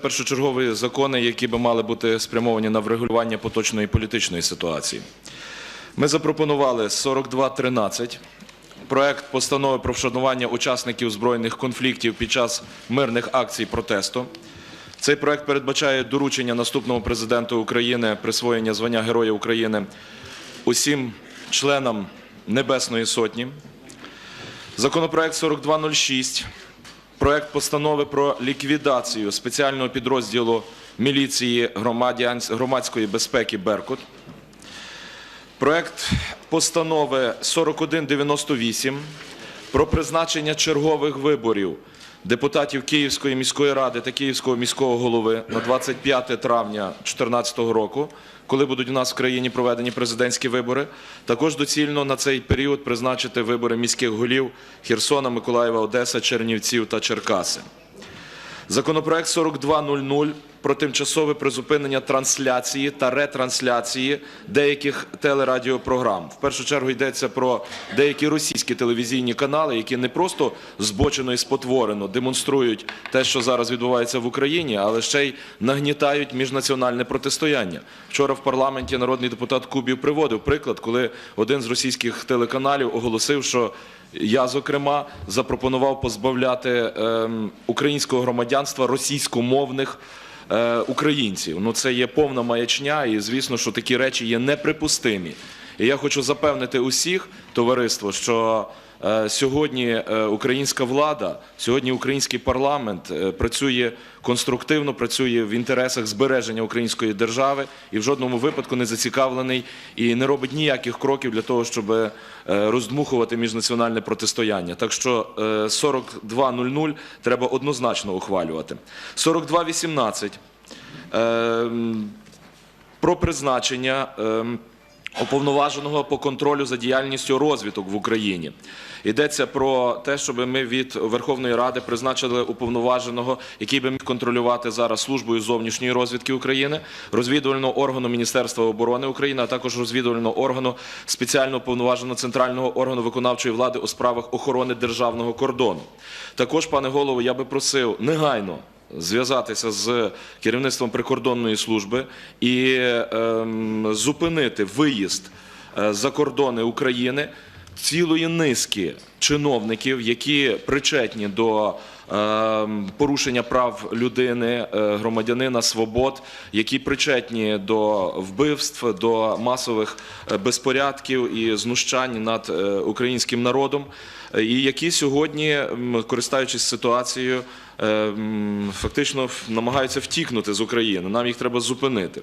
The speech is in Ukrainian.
Першочергові закони, які би мали бути спрямовані на врегулювання поточної політичної ситуації. Ми запропонували 4213, проект постанови про вшанування учасників збройних конфліктів під час мирних акцій протесту. Цей проект передбачає доручення наступному президенту України присвоєння звання Героя України усім членам Небесної Сотні. Законопроект 4206 Проект постанови про ліквідацію спеціального підрозділу міліції громадської безпеки Беркут. Проект постанови 4198 про призначення чергових виборів депутатів Київської міської ради та Київського міського голови на 25 травня 2014 року, коли будуть у нас в країні проведені президентські вибори. Також доцільно на цей період призначити вибори міських голів Херсона, Миколаєва, Одеса, Чернівців та Черкаси. Законопроект 4200 про тимчасове призупинення трансляції та ретрансляції деяких телерадіопрограм. В першу чергу йдеться про деякі російські телевізійні канали, які не просто збочено і спотворено демонструють те, що зараз відбувається в Україні, але ще й нагнітають міжнаціональне протистояння. Вчора в парламенті народний депутат Кубів приводив приклад, коли один з російських телеканалів оголосив, що я, зокрема, запропонував позбавляти ем, українського громадянства російськомовних е, українців. Ну це є повна маячня, і звісно, що такі речі є неприпустимі. І я хочу запевнити усіх товариство, що е, сьогодні е, українська влада, сьогодні український парламент е, працює конструктивно, працює в інтересах збереження української держави і в жодному випадку не зацікавлений і не робить ніяких кроків для того, щоб роздмухувати міжнаціональне протистояння. Так що е, 42.00 треба однозначно ухвалювати. 42.18 е, про призначення ем, уповноваженого по контролю за діяльністю розвиток в Україні. Йдеться про те, щоб ми від Верховної Ради призначили уповноваженого, який би міг контролювати зараз службою зовнішньої розвідки України, розвідувального органу Міністерства оборони України, а також розвідувального органу спеціально уповноваженого центрального органу виконавчої влади у справах охорони державного кордону. Також, пане голово, я би просив негайно зв'язатися з керівництвом прикордонної служби і ем, зупинити виїзд е, за кордони України цілої низки чиновників, які причетні до ем, порушення прав людини, е, громадянина, свобод, які причетні до вбивств, до масових е, безпорядків і знущань над е, українським народом, і які сьогодні, м, користуючись ситуацією, е, фактично намагаються втікнути з України. Нам їх треба зупинити.